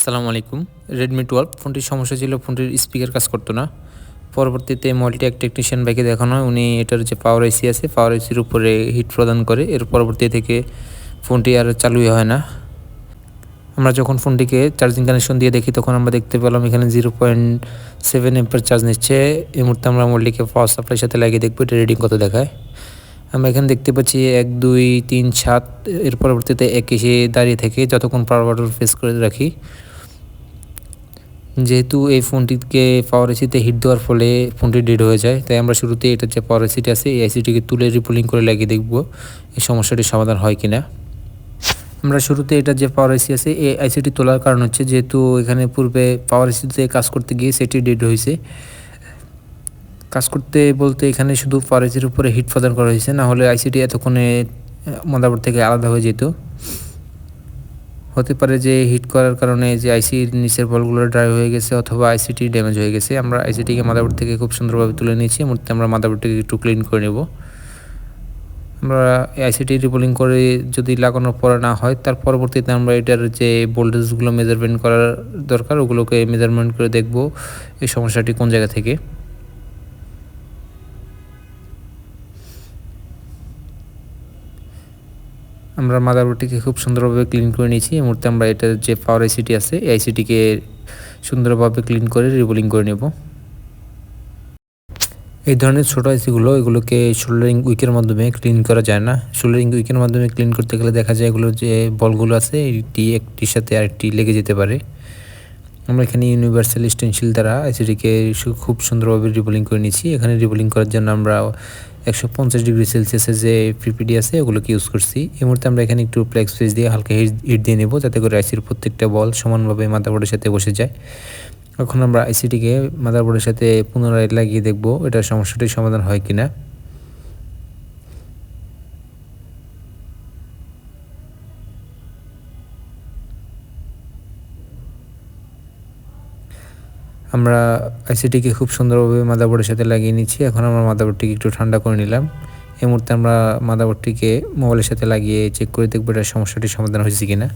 আসসালামু আলাইকুম। Redmi twelve ফোনটির সমস্যা ছিল, ফোনটির স্পিকার কাজ করতো না। পরবর্তীতে মাল্টি এক টেকনিশিয়ান বাইকে দেখানো হয় উনি এটার যে পাওয়ার এসি আছে পাওয়ার এসির উপরে হিট প্রদান করে, এর পরবর্তী থেকে ফোনটি আর চালুই হয় না। আমরা যখন ফোনটিকে চার্জিং কানেকশন দিয়ে দেখি, তখন আমরা দেখতে পেলাম এখানে জিরো পয়েন্ট সেভেন এম্পের চার্জ নিচ্ছে। এই মুহূর্তে আমরা মোল্ডিকে পাওয়ার সাপ্লাইয়ের সাথে লাগিয়ে দেখব, এটা রিডিং কত দেখায়। আমরা এখানে দেখতে পাচ্ছি এক, দুই, তিন, সাত, এর পরবর্তীতে এক এসে দাঁড়িয়ে থেকে, যতক্ষণ পাওয়ার বাটন ফেস করে রাখি। যেহেতু এই ফোনটিকে পাওয়ার এসিতে হিট দেওয়ার ফলে ফোনটি ডেড হয়ে যায়, তাই আমরা শুরুতে এটা যে পাওয়ার এসিটি আছে, এই আইসিটিকে তুলে রিপুলিং করে লাগিয়ে দেখব এই সমস্যাটির সমাধান হয় কি না আমরা শুরুতে এটা যে পাওয়ার এসি আছে, এই আইসিটি তোলার কারণ হচ্ছে যেহেতু এখানে পূর্বে পাওয়ার এসিতে কাজ করতে গিয়ে সেটি ডেড হয়েছে। কাজ করতে বলতে এখানে শুধু পাওয়ার এসির উপরে হিট প্রদান করা হয়েছে, না হলে আইসিটি এতক্ষণে মাদাবোর্ড থেকে আলাদা হয়ে যেত। হতে পারে যে হিট করার কারণে যে আইসির নিচের বলগুলো ড্রাই হয়ে গেছে অথবা আইসিটি ড্যামেজ হয়ে গেছে, আমরা আইসিটিকে মাদাবোর্ড থেকে খুব সুন্দরভাবে তুলে নিয়েছি। মুহূর্তে আমরা মাদাবোর্ডটিকে একটু ক্লিন করে নেব। আমরা আইসিটি রিপোলিং করে যদি লাগানোর পরে না হয়, তার পরবর্তীতে আমরা এটার যে ভোল্টেজগুলো মেজারমেন্ট করার দরকার, ওগুলোকে মেজারমেন্ট করে দেখব এই সমস্যাটি কোন জায়গা থেকে। আমরা মাদারবোর্ডটিকে খুব সুন্দরভাবে ক্লিন করে নিয়েছি। এই মুহূর্তে আমরা এটার যে পাওয়ার আইসিটি আছে, এই আইসিটিকে সুন্দরভাবে ক্লিন করে রিবোলিং করে নেব। এই ধরনের ছোটো আইসিগুলো এগুলোকে শোল্ডারিং উইকের মাধ্যমে ক্লিন করা যায় না। শোল্ডারিং উইকের মাধ্যমে ক্লিন করতে গেলে দেখা যায় এগুলোর যে বলগুলো আছে, এটি একটির সাথে আরেকটি লেগে যেতে পারে। আমরা এখানে ইউনিভার্সাল স্টেনশিল দ্বারা আইসিটিকে খুব সুন্দরভাবে রিবোলিং করে নিয়েছি। এখানে রিবোলিং করার জন্য আমরা একশো পঞ্চাশ ডিগ্রি সেলসিয়াসের যে পিপিডি আছে, ওগুলোকে ইউজ করছি। এই মুহূর্তে আমরা এখানে একটু প্লেক্স ফেস দিয়ে হালকা হিট দিয়ে নেব, যাতে করে আইসির প্রত্যেকটা বল সমানভাবে মাদারবোর্ডের সাথে বসে যায়। এখন আমরা আইসিটিকে মাদারবোর্ডের সাথে পুনরায় লাগিয়ে দেখব এটা সমস্যাটির সমাধান হয় কিনা। আমরা আইসিটিকে খুব সুন্দরভাবে মাদাবোর্ডের সাথে লাগিয়ে নিচ্ছি। এখন আমরা মাদাবোর্ডটিকে একটু ঠান্ডা করে নিলাম। এই মুহূর্তে আমরা মাদাবোর্ডটিকে মোবাইলের সাথে লাগিয়ে চেক করে দেখব এটার সমস্যাটির সমাধান হয়েছে কি না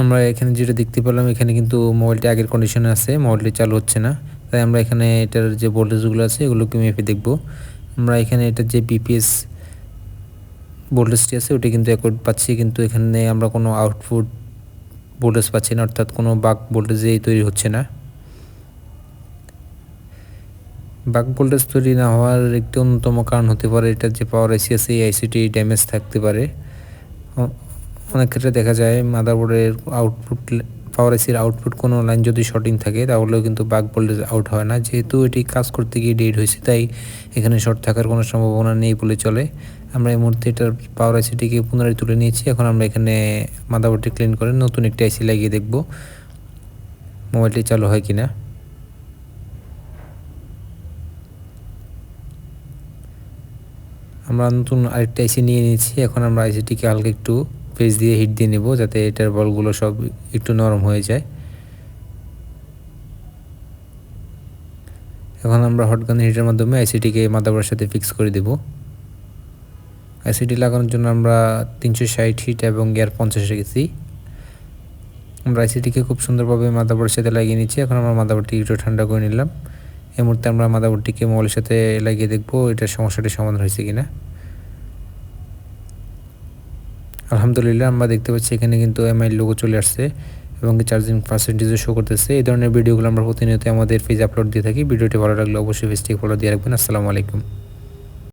আমরা এখানে যেটা দেখতে পেলাম, এখানে কিন্তু মোবাইলটি আগের কন্ডিশনে আছে মোবাইলটি চালু হচ্ছে না। তাই আমরা এখানে এটার যে ভোল্টেজগুলো আছে, এগুলোকে মেপে দেখব। আমরা এখানে এটার যে বিপিএস ভোল্টেজটি আছে, ওটি কিন্তু অ্যাকর্ড পাচ্ছি। কিন্তু এখানে আমরা কোনো আউটপুট ভোল্টেজ পাচ্ছি না অর্থাৎ কোনো বাক ভোল্টেজেই তৈরি হচ্ছে না। বাক ভোল্টেজ তৈরি না হওয়ার একটি অন্যতম কারণ হতে পারে এটা যে পাওয়ার আইসি আছে এই আইসিটি ড্যামেজ থাকতে পারে। অনেক ক্ষেত্রে দেখা যায় মাদারবোর্ডের আউটপুট পাওয়ার আইসির আউটপুট কোনো লাইন যদি শর্টিং থাকে, তাহলেও কিন্তু বাক ভোল্টেজ আউট হয় না। যেহেতু এটি কাজ করতে গিয়ে ডেট হয়েছে, তাই এখানে শর্ট থাকার কোনো সম্ভাবনা নেই বলে চলে। আমরা এই মুহূর্তে এটার পাওয়ার আইসিটিকে পুনরায় তুলে নিয়েছি। এখন আমরা এখানে মাদাবোর্ডটি ক্লিন করে নতুন একটি আইসি লাগিয়ে দেখব মোবাইলটি চালু হয় কিনা। আমরা নতুন আরেকটা আইসি নিয়ে নিয়েছি। এখন আমরা আইসিটিকে হালকা একটু পেজ দিয়ে হিট দিয়ে নেব যাতে এটার বলগুলো সব একটু নরম হয়ে যায়। এখন আমরা হটগান হিটের মাধ্যমে আইসিটিকে মাদাবোর্ডের সাথে ফিক্স করে দেবো। আইসিডি লাগানোর জন্য আমরা তিনশো ষাট হিট এবং গিয়ার পঞ্চাশ রেখেছি। আমরা আইসিটিকে খুব সুন্দরভাবে মাদাবোর্ডের সাথে লাগিয়ে নিচ্ছি। এখন আমরা মাদাবোর্ডটি একটু ঠান্ডা করে নিলাম। এই মুহূর্তে আমরা মাদাবোর্ডটিকে মোবাইলের সাথে লাগিয়ে দেখব এটার সমস্যাটি সমাধান হয়েছে কিনা। আলহামদুলিল্লাহ আমরা দেখতে পাচ্ছি এখানে কিন্তু এম এমআই লোগো চলে আসছে এবং চার্জিং পার্সেন্টেজও শো করতেছে। এই ধরনের ভিডিওগুলো আমরা প্রতিনিয়ত আমাদের পেজ আপলোড দিয়ে থাকি। ভিডিওটি ভালো লাগলে অবশ্যই পেজটি ফলো দিয়ে রাখবেন। আসসালামু আলাইকুম।